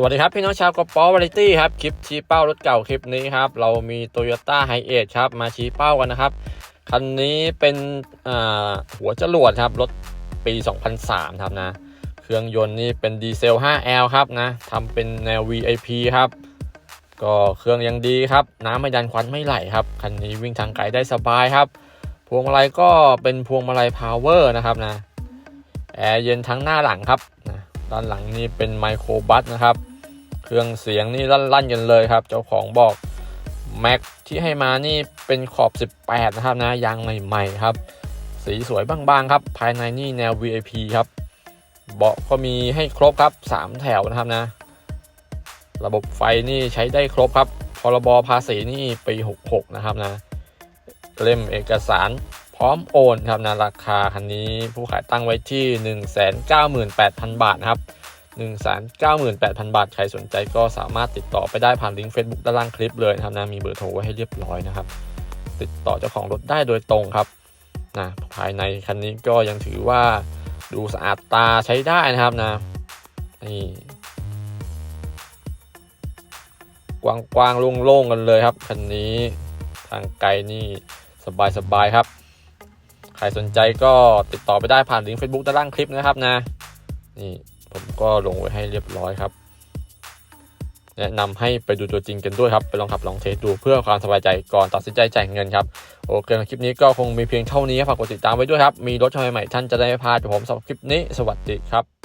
สวัสดีครับ พี่น้องชาวกระป๋อวาไรตี้ครับ คลิปชี้เป้ารถเก่าคลิปนี้ครับ เรามี Toyota h i เอ e ครับ มาชี้เป้ากันนะครับ คันนี้เป็นหัวจรวดครับ รถปี 2003 ครับนะ เครื่องยนต์นี่เป็นดีเซล 5L ครับนะทำเป็นแนว VIP ครับ ก็เครื่องยังดีครับ น้ำไม่ดันควันไม่ไหลครับ คันนี้วิ่งทางไกลได้สบายครับ พวงมาลัยก็เป็นพวงมาลัยพาวเวอร์นะครับนะ แอร์เย็นทั้งหน้าหลังครับ ด้านหลังนี่เป็นไมโครบัสนะครับ เครื่องเสียงนี่ลั่นๆกันเลยครับ เจ้าของบอกแม็กที่ให้มานี่เป็นขอบ 18 นะครับนะยางใหม่ๆครับ สีสวยบางๆครับ ภายในนี่แนว VIP ครับ เบาะก็มีให้ครบครับ 3 แถวนะครับนะ ระบบไฟนี่ใช้ได้ครบครับพรบภาษีนี่ปี 66 นะครับนะ เล่มเอกสารพร้อมโอนครับนะราคาคันนี้ผู้ขายตั้งไว้ที่ 198,000 บาทนะครับ 198,000 บาท ใครสนใจก็สามารถติดต่อไปได้ผ่านลิงก์ Facebook ด้านล่างคลิปเลยนะครับนะมีเบอร์โทรไว้ให้เรียบร้อยนะครับ ติดต่อเจ้าของรถได้โดยตรงครับนะภายในคันนี้ก็ยังถือว่าดูสะอาดตาใช้ได้นะครับนะนี่กว้างๆโล่งๆกันเลยครับคันนี้ทางไกลนี่สบายๆครับ ใครสนใจก็ติดต่อไปได้ผ่านลิงก์ Facebook ด้านล่างคลิปนะครับนะนี่ ผมก็ลงไว้ให้เรียบร้อยครับ แนะนำให้ไปดูตัวจริงกันด้วยครับ ไปลองขับลองเทสดูเพื่อความสบายใจก่อนตัดสินใจจ่ายเงินครับ โอเคคลิปนี้ก็คงมีเพียงเท่านี้ฝากกดติดตามไว้ด้วยครับ มีรถใหม่ท่านจะได้ไม่พลาดผมสำหรับคลิปนี้ สวัสดีครับ